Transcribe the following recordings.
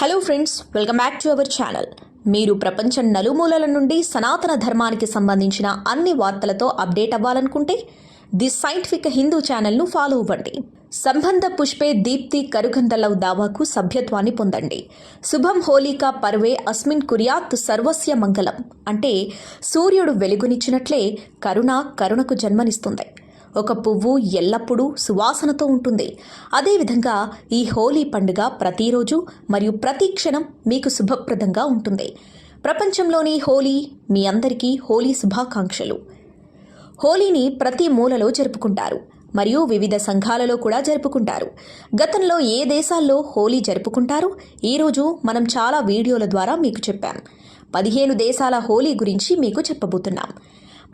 Hello friends welcome back to our channel మీరు ప్రపంచం నలుమూలల నుండి సనాతన ధర్మానికి సంబంధించిన అన్ని వార్తలతో అప్డేట్ అవ్వాలనుకుంటే ది సైంటిఫిక్ హిందూ ఛానల్ను ఫాలో అవ్వండి. సంబంధ పుష్పే దీప్తి కరుగంధలవ్ దావాకు సభ్యత్వాన్ని పొందండి. శుభం హోలికా పర్వే అస్మిన్ కురియాత్ సర్వస్య మంగళం. అంటే సూర్యుడు వెలుగునిచ్చినట్లే కరుణ కరుణకు జన్మనిస్తుంది. ఒక పువ్వు ఎల్లప్పుడూ సువాసనతో ఉంటుంది. అదేవిధంగా ఈ హోలీ పండుగ ప్రతిరోజు మరియు ప్రతి క్షణం మీకు శుభప్రదంగా ఉంటుంది. ప్రపంచంలోని హోలీ మీ అందరికీ హోలీ శుభాకాంక్షలు. హోలీని ప్రతి మూలలో జరుపుకుంటారు మరియు వివిధ సంఘాలలో కూడా జరుపుకుంటారు. గతంలో ఏ దేశాల్లో హోలీ జరుపుకుంటారు? ఈరోజు మనం చాలా వీడియోల ద్వారా మీకు చెప్పాం. పదిహేను దేశాల హోలీ గురించి మీకు చెప్పబోతున్నాం.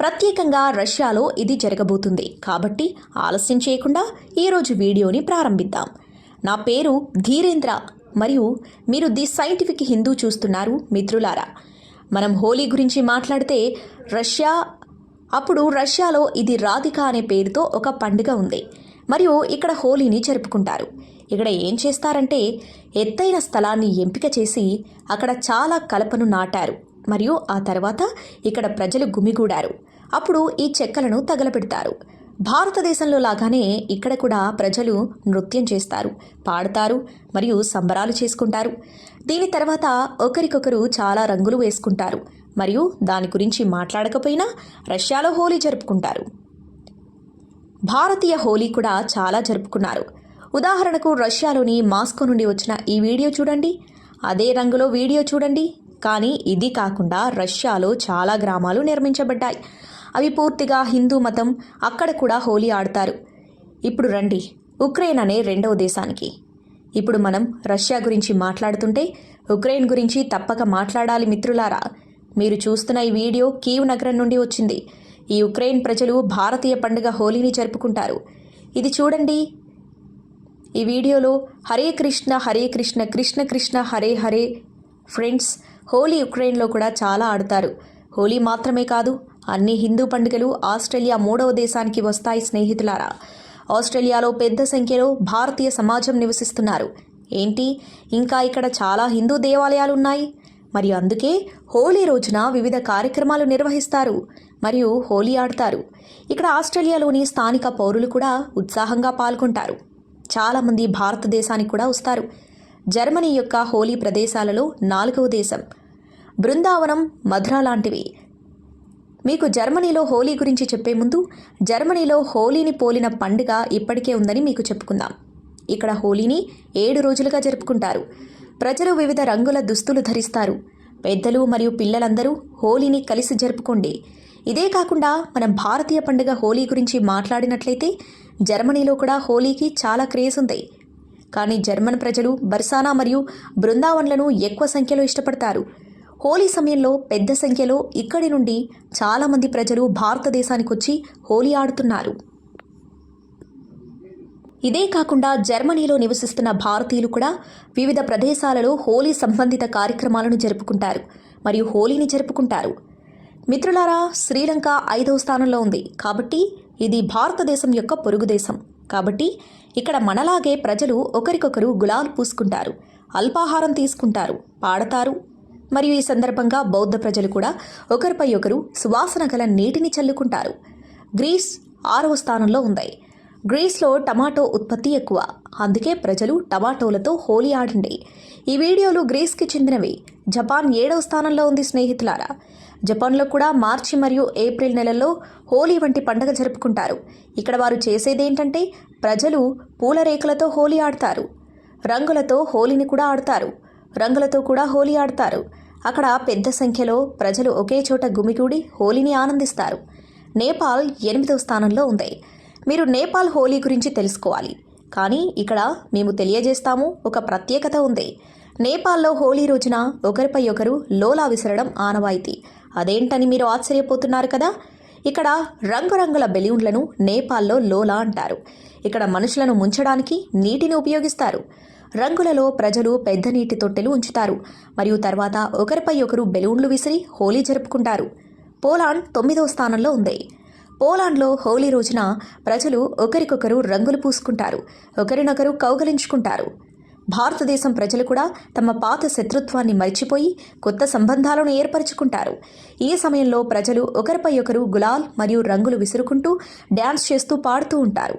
ప్రత్యేకంగా రష్యాలో ఇది జరగబోతుంది. కాబట్టి ఆలస్యం చేయకుండా ఈరోజు వీడియోని ప్రారంభిద్దాం. నా పేరు ధీరేంద్ర మరియు మీరు ది సైంటిఫిక్ హిందూ చూస్తున్నారు మిత్రులారా. మనం హోలీ గురించి మాట్లాడితే రష్యా అప్పుడు రష్యాలో ఇది రాధిక అనే పేరుతో ఒక పండుగ ఉంది. మరియు ఇక్కడ హోలీని జరుపుకుంటారు. ఇక్కడ ఏం చేస్తారంటే ఎత్తైన స్థలాన్ని ఎంపిక చేసి అక్కడ చాలా కలపను నాటారు. మరియు ఆ తర్వాత ఇక్కడ ప్రజలు గుమిగూడారు. అప్పుడు ఈ చెక్కలను తగలపెడతారు భారతదేశంలో లాగానే ఇక్కడ కూడా ప్రజలు నృత్యం చేస్తారు పాడతారు మరియు సంబరాలు చేసుకుంటారు. దీని తర్వాత ఒకరికొకరు చాలా రంగులు వేసుకుంటారు మరియు దాని గురించి మాట్లాడకపోయినా రష్యాలో హోలీ జరుపుకుంటారు. భారతీయ హోలీ కూడా చాలా జరుపుకున్నారు. ఉదాహరణకు రష్యాలోని మాస్కో నుండి వచ్చిన ఈ వీడియో చూడండి. అదే రంగులో వీడియో చూడండి. కానీ ఇది కాకుండా రష్యాలో చాలా గ్రామాలు నిర్మించబడ్డాయి. అవి పూర్తిగా హిందూ మతం అక్కడ కూడా హోలీ ఆడతారు. ఇప్పుడు రండి ఉక్రెయిన్ అనే రెండవ దేశానికి. ఇప్పుడు మనం రష్యా గురించి మాట్లాడుతుంటే ఉక్రెయిన్ గురించి తప్పక మాట్లాడాలి మిత్రులారా. మీరు చూస్తున్న ఈ వీడియో కీవ్ నగరం నుండి వచ్చింది. ఈ ఉక్రెయిన్ ప్రజలు భారతీయ పండుగ హోలీని జరుపుకుంటారు. ఇది చూడండి. ఈ వీడియోలో హరే కృష్ణ హరే కృష్ణ కృష్ణ కృష్ణ హరే హరే ఫ్రెండ్స్ హోలీ ఉక్రెయిన్లో కూడా చాలా ఆడతారు. హోలీ మాత్రమే కాదు అన్ని హిందూ పండుగలు ఆస్ట్రేలియా మూడవ దేశానికి వస్తాయి స్నేహితులారా. ఆస్ట్రేలియాలో పెద్ద సంఖ్యలో భారతీయ సమాజం నివసిస్తున్నారు. ఏంటి? ఇంకా ఇక్కడ చాలా హిందూ దేవాలయాలు ఉన్నాయి మరియు అందుకే హోలీ రోజున వివిధ కార్యక్రమాలు నిర్వహిస్తారు మరియు హోలీ ఆడతారు. ఇక్కడ ఆస్ట్రేలియాలోని స్థానిక పౌరులు కూడా ఉత్సాహంగా పాల్గొంటారు. చాలామంది భారతదేశానికి కూడా వస్తారు. జర్మనీ యొక్క హోలీ ప్రదేశాలలో నాలుగవ దేశం. బృందావనం మధుర లాంటివి. మీకు జర్మనీలో హోలీ గురించి చెప్పే ముందు జర్మనీలో హోలీని పోలిన పండుగ ఇప్పటికే ఉందని మీకు చెప్పుకుందాం. ఇక్కడ హోలీని ఏడు రోజులుగా జరుపుకుంటారు. ప్రజలు వివిధ రంగుల దుస్తులు ధరిస్తారు. పెద్దలు మరియు పిల్లలందరూ హోలీని కలిసి జరుపుకోండి. ఇదే కాకుండా మనం భారతీయ పండుగ హోలీ గురించి మాట్లాడినట్లయితే జర్మనీలో కూడా హోలీకి చాలా క్రేజ్ ఉంది. కానీ జర్మన్ ప్రజలు బర్సానా మరియు బృందావన్లను ఎక్కువ సంఖ్యలో ఇష్టపడతారు. హోలీ సమయంలో పెద్ద సంఖ్యలో ఇక్కడి నుండి చాలామంది ప్రజలు భారతదేశానికి వచ్చి హోలీ ఆడుతున్నారు. ఇదే కాకుండా జర్మనీలో నివసిస్తున్న భారతీయులు కూడా వివిధ ప్రదేశాలలో హోలీ సంబంధిత కార్యక్రమాలను జరుపుకుంటారు మరియు హోలీని జరుపుకుంటారు. మిత్రులారా శ్రీలంక ఐదవ స్థానంలో ఉంది కాబట్టి ఇది భారతదేశం యొక్క పొరుగు దేశం. కాబట్టి ఇక్కడ మనలాగే ప్రజలు ఒకరికొకరు గులాలు పూసుకుంటారు అల్పాహారం తీసుకుంటారు పాడతారు. మరియు ఈ సందర్భంగా బౌద్ధ ప్రజలు కూడా ఒకరిపై ఒకరు సువాసన గల నీటిని చల్లుకుంటారు. గ్రీస్ ఆరవ స్థానంలో ఉంది. గ్రీస్లో టమాటో ఉత్పత్తి ఎక్కువ. అందుకే ప్రజలు టమాటోలతో హోలీ ఆడండి. ఈ వీడియోలు గ్రీస్కి చెందినవి. జపాన్ ఏడవ స్థానంలో ఉంది స్నేహితులారా. జపాన్లో కూడా మార్చి మరియు ఏప్రిల్ నెలల్లో హోలీ వంటి పండుగ జరుపుకుంటారు. ఇక్కడ వారు చేసేదేంటంటే ప్రజలు పూల రేకులతో హోలీ ఆడతారు. రంగులతో హోలీని కూడా ఆడతారు. రంగులతో కూడా హోలీ ఆడతారు. అక్కడ పెద్ద సంఖ్యలో ప్రజలు ఒకే చోట గుమిగూడి హోలీని ఆనందిస్తారు. నేపాల్ ఎనిమిదవ స్థానంలో ఉంది. మీరు నేపాల్ హోలీ గురించి తెలుసుకోవాలి. కానీ ఇక్కడ మేము తెలియజేస్తాము ఒక ప్రత్యేకత ఉంది. నేపాల్లో హోలీ రోజున ఒకరిపై ఒకరు లోలా విసరడం ఆనవాయితీ. అదేంటని మీరు ఆశ్చర్యపోతున్నారు కదా? ఇక్కడ రంగురంగుల బెలూన్లను నేపాల్లో లోలా అంటారు. ఇక్కడ మనుషులను ముంచడానికి నీటిని ఉపయోగిస్తారు. రంగులలో ప్రజలు పెద్ద నీటి తొట్టెలు ఉంచుతారు. మరియు తర్వాత ఒకరిపై ఒకరు బెలూన్లు విసిరి హోలీ జరుపుకుంటారు. పోలాండ్ తొమ్మిదవ స్థానంలో ఉంది. పోలాండ్లో హోలీ రోజున ప్రజలు ఒకరికొకరు రంగులు పూసుకుంటారు ఒకరినొకరు కౌగలించుకుంటారు. భారతదేశం ప్రజలు కూడా తమ పాత శత్రుత్వాన్ని మర్చిపోయి కొత్త సంబంధాలను ఏర్పరచుకుంటారు. ఈ సమయంలో ప్రజలు ఒకరిపై ఒకరు గులాల్ మరియు రంగులు విసురుకుంటూ డ్యాన్స్ చేస్తూ పాడుతూ ఉంటారు.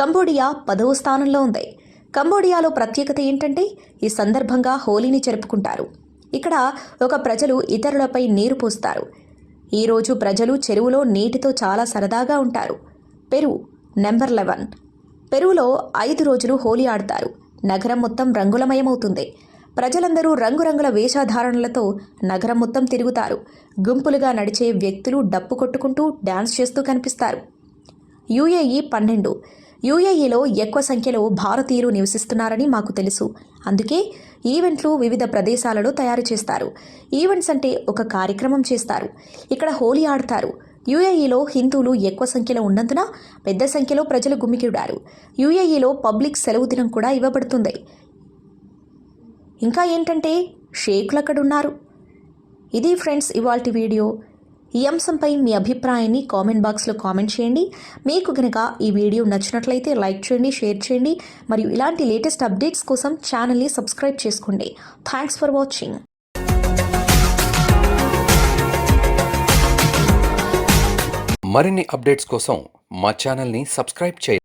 కంబోడియా పదవ స్థానంలో ఉంది. కంబోడియాలో ప్రత్యేకత ఏంటంటే ఈ సందర్భంగా హోలీని జరుపుకుంటారు. ఇక్కడ ఒక ప్రజలు ఇతరులపై నీరు పోస్తారు. ఈరోజు ప్రజలు చెరువులో నీటితో చాలా సరదాగా ఉంటారు. Peru number eleven. పెరువులో ఐదు రోజులు హోలీ ఆడతారు. నగరం మొత్తం రంగులమయమవుతుంది. ప్రజలందరూ రంగురంగుల వేషధారణలతో నగరం మొత్తం తిరుగుతారు. గుంపులుగా నడిచే వ్యక్తులు డప్పు కొట్టుకుంటూ డ్యాన్స్ చేస్తూ కనిపిస్తారు. యుఏఈ పన్నెండు. యుఏఈలో ఎక్కువ సంఖ్యలో భారతీయులు నివసిస్తున్నారని మాకు తెలుసు. అందుకే ఈవెంట్లు వివిధ ప్రదేశాలలో తయారు చేస్తారు. ఈవెంట్స్ అంటే ఒక కార్యక్రమం చేస్తారు. ఇక్కడ హోలీ ఆడతారు. యుఏఈలో హిందువులు ఎక్కువ సంఖ్యలో ఉన్నందున పెద్ద సంఖ్యలో ప్రజలు గుమికూడారు యుఏఈలో పబ్లిక్ సెలవు దినం కూడా ఇవ్వబడుతుంది. ఇంకా ఏంటంటే షేకులు అక్కడ ఉన్నారు ఇది ఫ్రెండ్స్ ఇవాల్టి వీడియో. ఈ అంశంపై మీ అభిప్రాయాన్ని కామెంట్ బాక్స్లో కామెంట్ చేయండి. మీకు కనుక ఈ వీడియో నచ్చినట్లయితే లైక్ చేయండి షేర్ చేయండి. మరియు ఇలాంటి లేటెస్ట్ అప్డేట్స్ కోసం ఛానల్ని సబ్స్క్రైబ్ చేసుకోండి. Thanks for watching. మరిన్ని అప్డేట్స్ కోసం మా ఛానల్ని సబ్స్క్రైబ్ చేయండి.